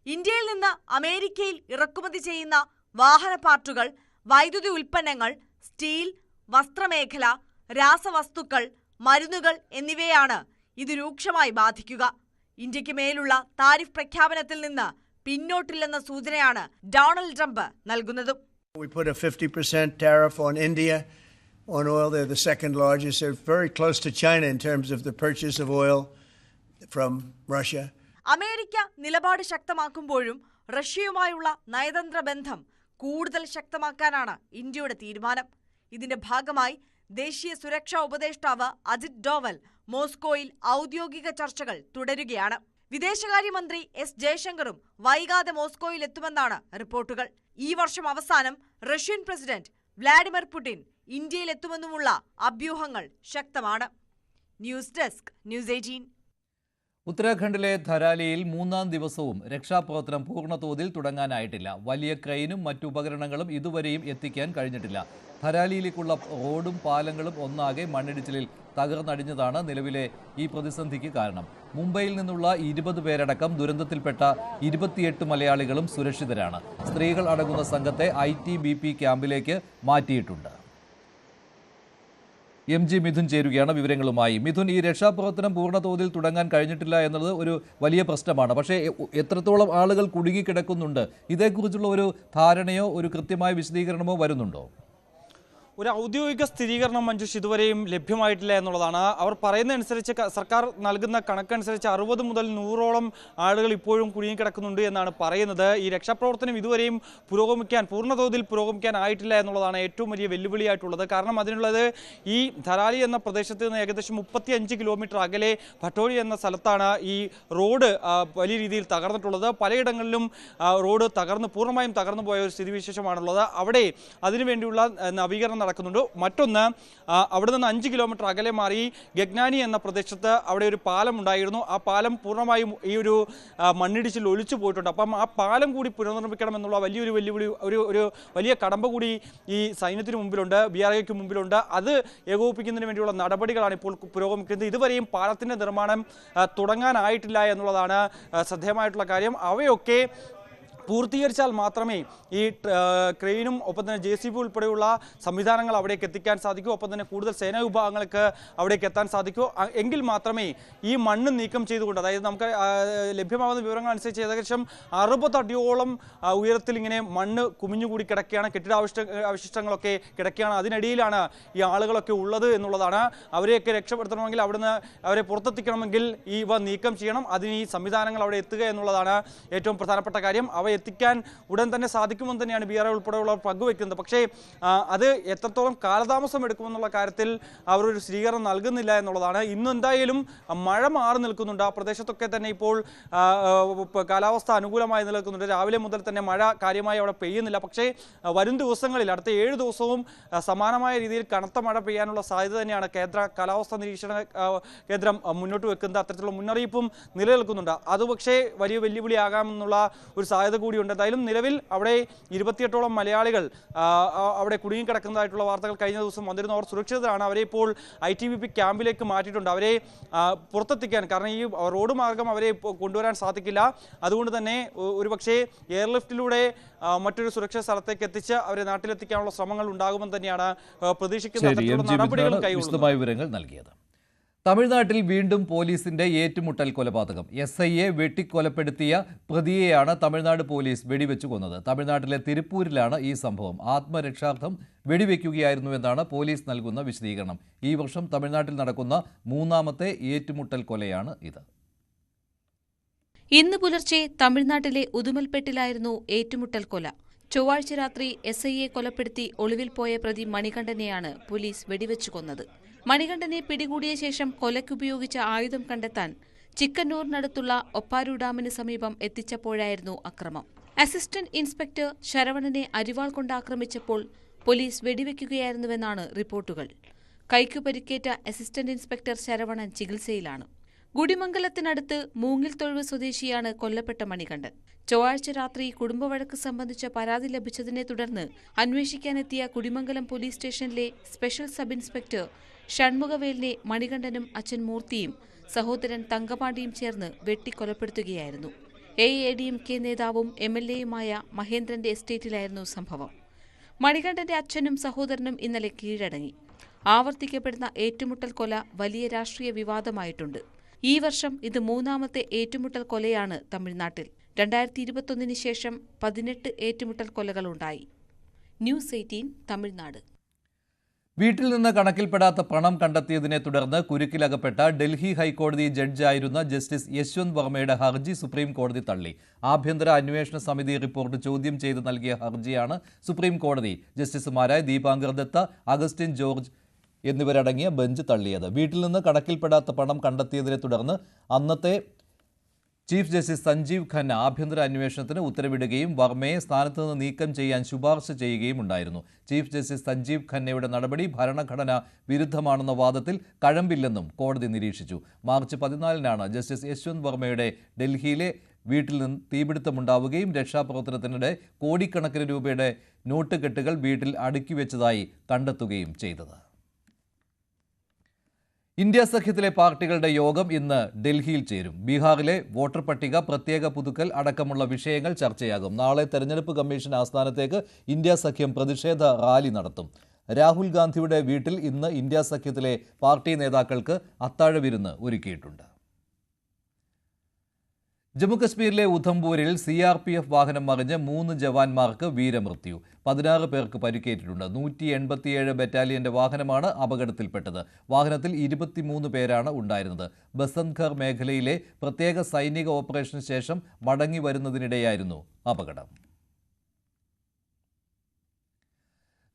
Speaker 8: ഇന്ത്യയിൽ നിന്ന് അമേരിക്കയിൽ ഇറക്കുമതി ചെയ്യുന്ന വാഹന പാർട്ടുകൾ വൈദ്യുതി ഉൽപ്പന്നങ്ങൾ സ്റ്റീൽ വസ്ത്രമേഖല രാസവസ്തുക്കൾ മരുന്നുകൾ എന്നിവയാണ് ഇത് രൂക്ഷമായി ബാധിക്കുക. ഇന്ത്യയ്ക്ക് മേലുള്ള താരിഫ് പ്രഖ്യാപനത്തിൽ നിന്ന് പിന്നോട്ടില്ലെന്ന സൂചനയാണ് ഡൊണാൾഡ് ട്രംപ് നൽകുന്നതും.
Speaker 10: We put a 50% tariff on India. On oil. They're the second largest. They're very close to China in terms of the purchase of oil from Russia.
Speaker 8: America നിലപാട് ശക്തമാക്കുമ്പോഴും റഷ്യയുമായുള്ള നയതന്ത്ര ബന്ധം കൂടുതൽ ശക്തമാക്കാനാണ് ഇന്ത്യയുടെ തീരുമാനം ഇതിന്റെ ഭാഗമായി ദേശീയ സുരക്ഷാ ഉപദേഷ്ടാവ് അജിത് ഡോവൽ മോസ്കോയിൽ ഔദ്യോഗിക ചർച്ചകൾ തുടരുകയാണ് വിദേശകാര്യമന്ത്രി എസ് ജയശങ്കറും വൈകാതെ മോസ്കോയിൽ എത്തുമെന്നാണ് റിപ്പോർട്ടുകൾ ഈ വർഷം അവസാനം റഷ്യൻ പ്രസിഡന്റ് വ്ളാഡിമിർ പുടിൻ ഇന്ത്യയിലെത്തുമെന്നുമുള്ള അഭ്യൂഹങ്ങൾ ശക്തമാണ്. News desk news eighteen.
Speaker 1: ഉത്തരാഖണ്ഡിലെ ധരാലിയിൽ മൂന്നാം ദിവസവും രക്ഷാപ്രവർത്തനം പൂർണതോതിൽ തുടങ്ങാനായിട്ടില്ല. വലിയ ക്രെയിനും മറ്റു ഉപകരണങ്ങളും ഇതുവരെയും എത്തിക്കാൻ കഴിഞ്ഞിട്ടില്ല. ധരാലിയിലേക്കുള്ള റോഡും പാലങ്ങളും ഒന്നാകെ മണ്ണിടിച്ചിലിൽ തകർന്നടിഞ്ഞതാണ് നിലവിലെ ഈ പ്രതിസന്ധിക്ക് കാരണം. മുംബൈയിൽ നിന്നുള്ള ഇരുപത് പേരടക്കം ദുരന്തത്തിൽപ്പെട്ട ഇരുപത്തിയെട്ട് മലയാളികളും സുരക്ഷിതരാണ്. സ്ത്രീകൾ അടങ്ങുന്ന സംഘത്തെ ഐ ക്യാമ്പിലേക്ക് മാറ്റിയിട്ടുണ്ട്. എം ജി മിഥുൻ ചേരുകയാണ് വിവരങ്ങളുമായി. മിഥുൻ ഈ രക്ഷാപ്രവർത്തനം പൂർണതോതിൽ തുടങ്ങാൻ കഴിഞ്ഞിട്ടില്ല എന്നത് ഒരു വലിയ പ്രശ്നമാണ്. പക്ഷേ എത്രത്തോളം ആളുകൾ കുടുങ്ങിക്കിടക്കുന്നുണ്ട് ഇതേക്കുറിച്ചുള്ള ഒരു ധാരണയോ ഒരു കൃത്യമായ വിശദീകരണമോ വരുന്നുണ്ടോ?
Speaker 11: ഒരു ഔദ്യോഗിക സ്ഥിരീകരണം മഞ്ജുഷ് ഇതുവരെയും ലഭ്യമായിട്ടില്ല എന്നുള്ളതാണ്. അവർ പറയുന്നതനുസരിച്ച് സർക്കാർ നൽകുന്ന കണക്കനുസരിച്ച് അറുപത് മുതൽ നൂറോളം ആളുകൾ ഇപ്പോഴും കുടുങ്ങിക്കിടക്കുന്നുണ്ട് എന്നാണ് പറയുന്നത്. ഈ രക്ഷാപ്രവർത്തനം ഇതുവരെയും പുരോഗമിക്കാൻ പൂർണതോതിൽ പുരോഗമിക്കാൻ ആയിട്ടില്ല എന്നുള്ളതാണ് ഏറ്റവും വലിയ വെല്ലുവിളിയായിട്ടുള്ളത്. കാരണം അതിനുള്ളത് ഈ ധരാലി എന്ന പ്രദേശത്ത് നിന്ന് ഏകദേശം മുപ്പത്തി അഞ്ച് കിലോമീറ്റർ അകലെ ഭട്ടോളി എന്ന സ്ഥലത്താണ് ഈ റോഡ് വലിയ രീതിയിൽ തകർന്നിട്ടുള്ളത്. പലയിടങ്ങളിലും റോഡ് തകർന്ന് പൂർണമായും തകർന്നു പോയ ഒരു സ്ഥിതിവിശേഷമാണുള്ളത്. അവിടെ അതിനുവേണ്ടിയുള്ള നവീകരണം നടക്കുന്നുണ്ട്. മറ്റൊന്ന് അവിടെ നിന്ന് അഞ്ച് കിലോമീറ്റർ അകലെ മാറി ഗഗ്നാനി എന്ന പ്രദേശത്ത് അവിടെ ഒരു പാലം ഉണ്ടായിരുന്നു. ആ പാലം പൂർണമായും ഈ ഒരു മണ്ണിടിച്ചിൽ ഒലിച്ചു പോയിട്ടുണ്ട്. അപ്പം ആ പാലം കൂടി പുനർനിർമ്മിക്കണം എന്നുള്ള വലിയൊരു വെല്ലുവിളി ഒരു ഒരു വലിയ കടമ്പ കൂടി ഈ സൈന്യത്തിന് മുമ്പിലുണ്ട് ബി ആർ ഐക്ക് മുമ്പിലുണ്ട്. അത് ഏകോപിപ്പിക്കുന്നതിന് വേണ്ടിയുള്ള നടപടികളാണ് ഇപ്പോൾ പുരോഗമിക്കുന്നത്. ഇതുവരെയും പാലത്തിന്റെ നിർമ്മാണം തുടങ്ങാനായിട്ടില്ല എന്നുള്ളതാണ് ശ്രദ്ധേയമായിട്ടുള്ള കാര്യം. അവയൊക്കെ പൂർത്തീകരിച്ചാൽ മാത്രമേ ഈ ക്രെയിനും ഒപ്പം തന്നെ ജെ സി ബി ഉൾപ്പെടെയുള്ള സംവിധാനങ്ങൾ അവിടേക്ക് എത്തിക്കാൻ സാധിക്കൂ. ഒപ്പം തന്നെ കൂടുതൽ സേനാ വിഭാഗങ്ങൾക്ക് അവിടേക്ക് എത്താൻ സാധിക്കൂ. എങ്കിൽ മാത്രമേ ഈ മണ്ണ് നീക്കം ചെയ്തുകൊണ്ട് അതായത് നമുക്ക് ലഭ്യമാകുന്ന വിവരങ്ങൾ അനുസരിച്ച് ഏകദേശം അറുപതടിയോളം ഉയരത്തിൽ ഇങ്ങനെ മണ്ണ് കുമിഞ്ഞുകൂടി കിടക്കുകയാണ്. കെട്ടിടാവശിഷ്ട അവശിഷ്ടങ്ങളൊക്കെ കിടക്കുകയാണ്. അതിനിടയിലാണ് ഈ ആളുകളൊക്കെ ഉള്ളത് എന്നുള്ളതാണ് അവരെയൊക്കെ രക്ഷപ്പെടുത്തണമെങ്കിൽ അവിടുന്ന് അവരെ പുറത്തെത്തിക്കണമെങ്കിൽ ഇവ നീക്കം ചെയ്യണം. അതിന് ഈ സംവിധാനങ്ങൾ അവിടെ എത്തുക എന്നുള്ളതാണ് ഏറ്റവും പ്രധാനപ്പെട്ട കാര്യം. അവ എത്തിക്കാൻ ഉടൻ തന്നെ സാധിക്കുമെന്ന് തന്നെയാണ് ബി ആർ ഐ ഉൾപ്പെടെയുള്ളവർ പങ്കുവെക്കുന്നത്. പക്ഷേ അത് എത്രത്തോളം കാലതാമസം എടുക്കുമെന്നുള്ള കാര്യത്തിൽ അവർ ഒരു സ്വീകരണം നൽകുന്നില്ല എന്നുള്ളതാണ്. ഇന്ന് എന്തായാലും മഴ മാറി നിൽക്കുന്നുണ്ട്. ആ പ്രദേശത്തൊക്കെ തന്നെ ഇപ്പോൾ കാലാവസ്ഥ അനുകൂലമായി നിൽക്കുന്നുണ്ട് രാവിലെ മുതൽ തന്നെ മഴ കാര്യമായി അവിടെ പെയ്യുന്നില്ല. പക്ഷേ വരും ദിവസങ്ങളിൽ അടുത്ത ഏഴ് ദിവസവും സമാനമായ രീതിയിൽ കനത്ത മഴ പെയ്യാനുള്ള സാധ്യത തന്നെയാണ് കേന്ദ്ര കാലാവസ്ഥ നിരീക്ഷണ കേന്ദ്രം മുന്നോട്ട് വെക്കുന്നത്. അത്തരത്തിലുള്ള മുന്നറിയിപ്പും നിലനിൽക്കുന്നുണ്ട്. അത് പക്ഷേ വലിയ വെല്ലുവിളിയാകാമെന്നുള്ള ഒരു സാധ്യത കൂടിയുണ്ട്. എന്തായാലും നിലവിൽ അവിടെ ഇരുപത്തിയെട്ടോളം മലയാളികൾ അവിടെ കുടുങ്ങിക്കിടക്കുന്നതായിട്ടുള്ള വാർത്തകൾ കഴിഞ്ഞ ദിവസം വന്നിരുന്നു. അവർ സുരക്ഷിതരാണ്. അവരെ ഇപ്പോൾ ഐ ടി ബി പി ക്യാമ്പിലേക്ക് മാറ്റിയിട്ടുണ്ട്. അവരെ പുറത്തെത്തിക്കാൻ കാരണം ഈ റോഡ് മാർഗം അവരെ കൊണ്ടുവരാൻ സാധിക്കില്ല. അതുകൊണ്ട് തന്നെ ഒരുപക്ഷെ എയർലിഫ്റ്റിലൂടെ മറ്റൊരു സുരക്ഷിത സ്ഥലത്തേക്ക് എത്തിച്ച് അവരെ നാട്ടിലെത്തിക്കാനുള്ള ശ്രമങ്ങൾ ഉണ്ടാകുമെന്ന് തന്നെയാണ് പ്രതീക്ഷിക്കുന്നത്.
Speaker 1: വിവരങ്ങൾ നൽകിയത്. തമിഴ്നാട്ടിൽ വീണ്ടും പോലീസിന്റെ ഏറ്റുമുട്ടൽ കൊലപാതകം. എസ് ഐയെ വെട്ടിക്കൊലപ്പെടുത്തിയ പ്രതിയെയാണ് തമിഴ്നാട് പോലീസ് വെടിവെച്ചു കൊന്നത്. തമിഴ്നാട്ടിലെ തിരുപ്പൂരിലാണ് ഈ സംഭവം. ആത്മരക്ഷാർത്ഥം വെടിവെക്കുകയായിരുന്നുവെന്നാണ് പോലീസ് നൽകുന്ന വിശദീകരണം. ഈ വർഷം തമിഴ്നാട്ടിൽ നടക്കുന്ന മൂന്നാമത്തെ ഏറ്റുമുട്ടൽ കൊലയാണ് ഇത്.
Speaker 12: ഇന്ന് പുലർച്ചെ തമിഴ്നാട്ടിലെ ഉദുമൽപെട്ടിലായിരുന്നു ഏറ്റുമുട്ടൽ കൊല. ചൊവ്വാഴ്ച രാത്രി എസ് ഐയെ കൊലപ്പെടുത്തി ഒളിവിൽ പോയ പ്രതി മണികണ്ഠനെയാണ് പോലീസ് വെടിവെച്ചു കൊന്നത്. മണികണ്ഠനെ പിടികൂടിയ ശേഷം കൊലയ്ക്കുപയോഗിച്ച ആയുധം കണ്ടെത്താൻ ചിക്കന്നൂരിനടുത്തുള്ള ഒപ്പാരു ഡാമിന് സമീപം എത്തിച്ചപ്പോഴായിരുന്നു അക്രമം. അസിസ്റ്റന്റ് ഇൻസ്പെക്ടർ ശരവണനെ അരിവാൾ കൊണ്ട് ആക്രമിച്ചപ്പോൾ പോലീസ് വെടിവെക്കുകയായിരുന്നുവെന്നാണ് റിപ്പോർട്ടുകൾ. കൈക്കു പരിക്കേറ്റ അസിസ്റ്റന്റ് ഇൻസ്പെക്ടർ ശരവണൻ ചികിത്സയിലാണ്. ഗുഡിമംഗലത്തിനടുത്ത് മൂങ്ങിൽ തൊഴിവ് സ്വദേശിയാണ് കൊല്ലപ്പെട്ട മണികണ്ഠൻ. ചൊവ്വാഴ്ച രാത്രി കുടുംബവഴക്ക് സംബന്ധിച്ച പരാതി ലഭിച്ചതിനെ തുടർന്ന് അന്വേഷിക്കാനെത്തിയ കുടിമംഗലം പോലീസ് സ്റ്റേഷനിലെ സ്പെഷ്യൽ സബ് ഇൻസ്പെക്ടർ ഷൺമുഖവേലിനെ മണികണ്ഠനും അച്ഛൻ മൂർത്തിയും സഹോദരൻ തങ്കപാണ്ടിയും ചേർന്ന് വെട്ടിക്കൊലപ്പെടുത്തുകയായിരുന്നു. A. A. D M K. നേതാവും എം. എൽ. എയുമായ മഹേന്ദ്രന്റെ എസ്റ്റേറ്റിലായിരുന്നു സംഭവം. മണികണ്ഠന്റെ അച്ഛനും സഹോദരനും ഇന്നലെ കീഴടങ്ങി. ആവർത്തിക്കപ്പെടുന്ന ഏറ്റുമുട്ടൽ കൊല വലിയ രാഷ്ട്രീയ വിവാദമായിട്ടുണ്ട്. ഈ വർഷം ഇത് മൂന്നാമത്തെ ഏറ്റുമുട്ടൽ കൊലയാണ് തമിഴ്നാട്ടിൽ. രണ്ടായിരത്തി ഇരുപത്തൊന്നിന് ശേഷം പതിനെട്ട് ഏറ്റുമുട്ടൽ കൊലകളുണ്ടായി. News eighteen Tamil Nadu.
Speaker 1: വീട്ടിൽ നിന്ന് കണക്കിൽപ്പെടാത്ത പണം കണ്ടെത്തിയതിനെ തുടർന്ന് കുരുക്കിലകപ്പെട്ട ഡൽഹി ഹൈക്കോടതി ജഡ്ജായിരുന്ന ജസ്റ്റിസ് യശ്വന്ത് വർമ്മയുടെ ഹർജി സുപ്രീം കോടതി തള്ളി. ആഭ്യന്തര അന്വേഷണ സമിതി റിപ്പോർട്ട് ചോദ്യം ചെയ്ത് നൽകിയ ഹർജിയാണ് സുപ്രീം കോടതി. ജസ്റ്റിസുമാരായ ദീപാങ്കർ ദത്ത അഗസ്റ്റിൻ ജോർജ് എന്നിവരടങ്ങിയ ബെഞ്ച് തള്ളിയത്. വീട്ടിൽ നിന്ന് കണക്കിൽപ്പെടാത്ത പണം കണ്ടെത്തിയതിനെ തുടർന്ന് അന്നത്തെ ചീഫ് ജസ്റ്റിസ് സഞ്ജീവ് ഖന്ന ആഭ്യന്തര അന്വേഷണത്തിന് ഉത്തരവിടുകയും വർമ്മയെ സ്ഥാനത്ത് നിന്ന് നീക്കം ചെയ്യാൻ ശുപാർശ ചെയ്യുകയും ഉണ്ടായിരുന്നു. ചീഫ് ജസ്റ്റിസ് സഞ്ജീവ് ഖന്നയുടെ നടപടി ഭരണഘടന വിരുദ്ധമാണെന്ന വാദത്തിൽ കഴമ്പില്ലെന്നും കോടതി നിരീക്ഷിച്ചു. മാർച്ച് പതിനാലിനാണ് ജസ്റ്റിസ് യശ്വന്ത് വർമ്മയുടെ ഡൽഹിയിലെ വീട്ടിൽ നിന്ന് തീപിടുത്തമുണ്ടാവുകയും രക്ഷാപ്രവർത്തനത്തിനിടെ കോടിക്കണക്കിന് രൂപയുടെ നോട്ടുകെട്ടുകൾ വീട്ടിൽ അടുക്കി വെച്ചതായി കണ്ടെത്തുകയും ചെയ്തത്. ഇന്ത്യ സഖ്യത്തിലെ പാർട്ടികളുടെ യോഗം ഇന്ന് ഡൽഹിയിൽ ചേരും. ബീഹാറിലെ വോട്ടർ പട്ടിക പ്രത്യേക പുതുക്കൽ അടക്കമുള്ള വിഷയങ്ങൾ ചർച്ചയാകും. നാളെ തെരഞ്ഞെടുപ്പ് കമ്മീഷൻ ആസ്ഥാനത്തേക്ക് ഇന്ത്യ സഖ്യം പ്രതിഷേധ റാലി നടത്തും. രാഹുൽ ഗാന്ധിയുടെ വീട്ടിൽ ഇന്ന് ഇന്ത്യ സഖ്യത്തിലെ പാർട്ടി നേതാക്കൾക്ക് അത്താഴ വിരുന്ന് ഒരുക്കിയിട്ടുണ്ട്. ജമ്മുകശ്മീരിലെ ഉധംപൂരിൽ സി ആർ പി എഫ് വാഹനം മറിഞ്ഞ് മൂന്ന് ജവാന്മാർക്ക് വീരമൃത്യു. പതിനാറ് പേർക്ക് പരിക്കേറ്റിട്ടുണ്ട്. നൂറ്റി എൺപത്തിയേഴ് ബറ്റാലിയന്റെ വാഹനമാണ് അപകടത്തിൽപ്പെട്ടത്. വാഹനത്തിൽ ഇരുപത്തിമൂന്ന് പേരാണ് ഉണ്ടായിരുന്നത്. ബസന്ത്ഘർ മേഖലയിലെ പ്രത്യേക സൈനിക ഓപ്പറേഷന് ശേഷം മടങ്ങി വരുന്നതിനിടെയായിരുന്നു അപകടം.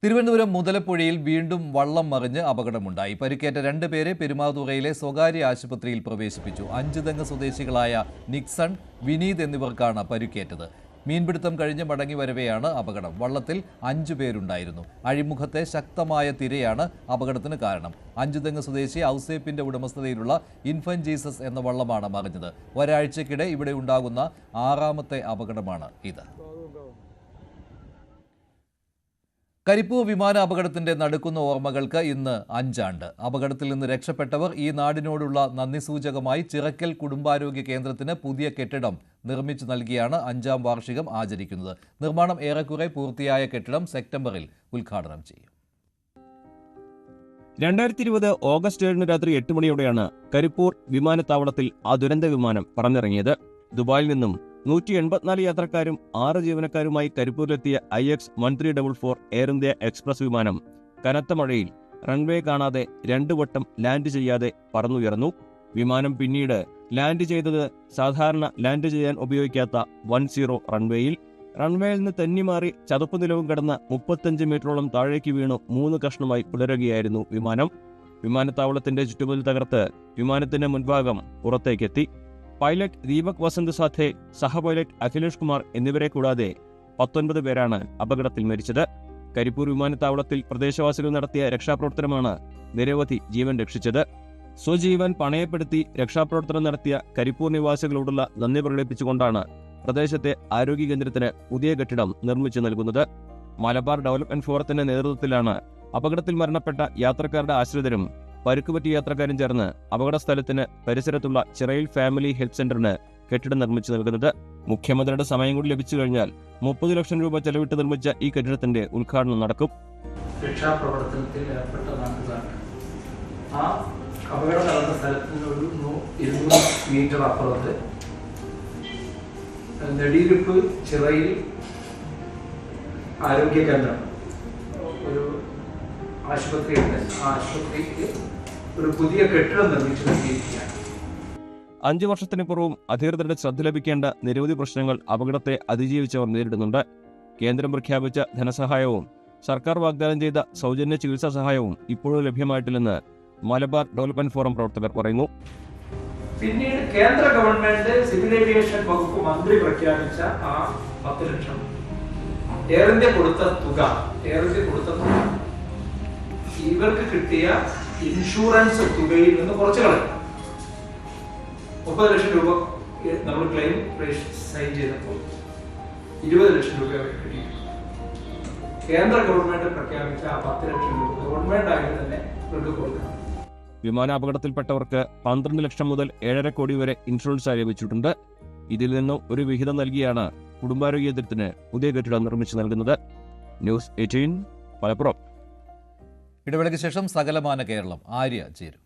Speaker 1: തിരുവനന്തപുരം മുതലപ്പുഴയിൽ വീണ്ടും വള്ളം മറിഞ്ഞ് അപകടമുണ്ടായി. പരിക്കേറ്റ രണ്ട് പേരെ പെരുമാതുറയിലെ സ്വകാര്യ ആശുപത്രിയിൽ പ്രവേശിപ്പിച്ചു. അഞ്ചുതെങ്ങ് സ്വദേശികളായ നിക്സൺ വിനീത് എന്നിവർക്കാണ് പരിക്കേറ്റത്. മീൻപിടുത്തം കഴിഞ്ഞ് മടങ്ങി വരവെയാണ് അപകടം. വള്ളത്തിൽ അഞ്ചു പേരുണ്ടായിരുന്നു. അഴിമുഖത്തെ ശക്തമായ തിരയാണ് അപകടത്തിന് കാരണം. അഞ്ചുതെങ്ങ് സ്വദേശി ഔസേപ്പിന്റെ ഉടമസ്ഥതയിലുള്ള ഇൻഫൻ ജീസസ് എന്ന വള്ളമാണ് മറിഞ്ഞത്. ഒരാഴ്ചക്കിടെ ഇവിടെ ഉണ്ടാകുന്ന ആറാമത്തെ അപകടമാണ് ഇത്. കരിപ്പൂർ വിമാന അപകടത്തിന്റെ നടുക്കുന്ന ഓർമ്മകൾക്ക് ഇന്ന് അഞ്ചാണ്ട്. അപകടത്തിൽ നിന്ന് രക്ഷപ്പെട്ടവർ ഈ നാടിനോടുള്ള നന്ദി സൂചകമായി ചിറക്കൽ കുടുംബാരോഗ്യ കേന്ദ്രത്തിന് പുതിയ കെട്ടിടം നിർമ്മിച്ചു നൽകിയാണ് അഞ്ചാം വാർഷികം ആചരിക്കുന്നത്. നിർമ്മാണം ഏറെക്കുറെ പൂർത്തിയായ കെട്ടിടം സെപ്റ്റംബറിൽ ഉദ്ഘാടനം ചെയ്യും.
Speaker 13: രണ്ടായിരത്തി ഇരുപത് ഓഗസ്റ്റ് ഏഴിന് രാത്രി എട്ട് മണിയോടെയാണ് കരിപ്പൂർ വിമാനത്താവളത്തിൽ ആ ദുരന്ത വിമാനം പറന്നിറങ്ങിയത്. ദുബായിൽ നിന്നും നൂറ്റി എൺപത്തിനാല് യാത്രക്കാരും ആറ് ജീവനക്കാരുമായി കരിപ്പൂരിലെത്തിയ I X one three double four Air India Express വിമാനം കനത്ത മഴയിൽ റൺവേ കാണാതെ രണ്ടു വട്ടം ലാൻഡ് ചെയ്യാതെ പറന്നുയർന്നു. വിമാനം പിന്നീട് ലാൻഡ് ചെയ്തത് സാധാരണ ലാൻഡ് ചെയ്യാൻ ഉപയോഗിക്കാത്ത വൺ സീറോ റൺവേയിൽ. റൺവേയിൽ നിന്ന് തെന്നിമാറി ചതുപ്പ് നിലവും കടന്ന് മുപ്പത്തഞ്ച് മീറ്ററോളം താഴേക്ക് വീണു മൂന്ന് കഷ്ണമായി പുലരുകയായിരുന്നു വിമാനം. വിമാനത്താവളത്തിന്റെ ചുറ്റുമുതൽ തകർത്ത് വിമാനത്തിന്റെ മുൻഭാഗം പുറത്തേക്കെത്തി. പൈലറ്റ് ദീപക് വസന്ത് സാഥെ സഹ പൈലറ്റ് അഖിലേഷ് കുമാർ എന്നിവരെ കൂടാതെ പത്തൊൻപത് പേരാണ് അപകടത്തിൽ മരിച്ചത്. കരിപ്പൂർ വിമാനത്താവളത്തിൽ പ്രദേശവാസികൾ നടത്തിയ രക്ഷാപ്രവർത്തനമാണ് നിരവധി ജീവൻ രക്ഷിച്ചത്. സ്വജീവൻ പണയപ്പെടുത്തി രക്ഷാപ്രവർത്തനം നടത്തിയ കരിപ്പൂർ നിവാസികളോടുള്ള നന്ദി പ്രകടിപ്പിച്ചുകൊണ്ടാണ് പ്രദേശത്തെ ആരോഗ്യ കേന്ദ്രത്തിന് പുതിയ കെട്ടിടം നിർമ്മിച്ചു നൽകുന്നത്. മലബാർ ഡെവലപ്മെന്റ് ഫോറത്തിന്റെ നേതൃത്വത്തിലാണ് അപകടത്തിൽ മരണപ്പെട്ട യാത്രക്കാരുടെ ആശ്രിതരും പരുക്കുപറ്റിയ യാത്രക്കാരും ചേർന്ന് അപകട സ്ഥലത്തിന് പരിസരത്തുള്ള ചിറയിൽ ഫാമിലി ഹെൽത്ത് സെന്ററിന് കെട്ടിടം നിർമ്മിച്ചു നൽകുന്നത്. മുഖ്യമന്ത്രിയുടെ സമയം കൂടി ലഭിച്ചു കഴിഞ്ഞാൽ മുപ്പത് ലക്ഷം രൂപ ചെലവിട്ട് നിർമ്മിച്ച ഈ കെട്ടിടത്തിന്റെ ഉദ്ഘാടനം നടക്കും.
Speaker 14: രക്ഷാപ്രവർത്തനത്തിൽ ഏർപ്പെട്ട നാട്ടുകാർക്ക് ആ അപകടം നടന്ന ഒരു ഇരുന്നൂറ് മീറ്റർ അപ്പുറത്ത് നെടിയിരുപ്പ് ചിറയിൽ ആരോഗ്യ കേന്ദ്രം ഒരു ആശുപത്രിയുണ്ട്. ആ ആശുപത്രിക്ക് ഒരു പുതിയ കെട്ടിടം നിർമ്മിച്ചു നൽകിയിരിക്കുകയാണ്.
Speaker 13: അഞ്ചു വർഷത്തിന് പുറവും അധികൃതരുടെ ശ്രദ്ധ ലഭിക്കേണ്ട നിരവധി പ്രശ്നങ്ങൾ അപകടത്തെ അതിജീവിച്ചവർ നേരിടുന്നുണ്ട്. കേന്ദ്രം പ്രഖ്യാപിച്ച ധനസഹായവും സർക്കാർ വാഗ്ദാനം ചെയ്ത സൗജന്യ ചികിത്സാ സഹായവും ഇപ്പോഴും ലഭ്യമായിട്ടില്ലെന്ന് മലബാർ ഡെവലപ്മെന്റ് ഫോറം പ്രവർത്തകർ പറയുന്നു.
Speaker 14: പിന്നീട് കേന്ദ്ര ഗവൺമെന്റ് സിവിൽ ഏവിയേഷൻ വകുപ്പ് മന്ത്രി പ്രഖ്യാപിച്ച ആ പത്ത് ലക്ഷം. എയർ ഇന്ത്യ കൊടുത്ത തുക എയർ ഇന്ത്യ കൊടുത്ത തുക. ഇവർക്ക് കിട്ടിയ ഇൻഷുറൻസ് തുകയിൽ നിന്ന് കുറച്ച് കളയും. മുപ്പത് ലക്ഷം രൂപ നമ്മൾ ക്ലെയിം സൈൻ ചെയ്തപ്പോൾ ഇരുപത് ലക്ഷം രൂപ കേന്ദ്ര ഗവൺമെന്റ് പ്രഖ്യാപിച്ച ആ പത്ത് ലക്ഷം രൂപ ഗവൺമെന്റ് ആയി തന്നെ കൊടുക്കണം.
Speaker 13: വിമാനാപകടത്തിൽപ്പെട്ടവർക്ക് പന്ത്രണ്ട് ലക്ഷം മുതൽ ഏഴര കോടി വരെ ഇൻഷുറൻസ് ലഭിച്ചിട്ടുണ്ട് ഇതിൽ നിന്നും ഒരു വിഹിതം നൽകിയാണ് കുടുംബാരോഗ്യ കേന്ദ്രത്തിന് പുതിയ കെട്ടിടം നിർമ്മിച്ചു നൽകുന്നത്. News eighteen Malappuram.
Speaker 1: ഇടവേളയ്ക്ക് ശേഷം സകലമാന കേരളം ആര്യ ചേരും.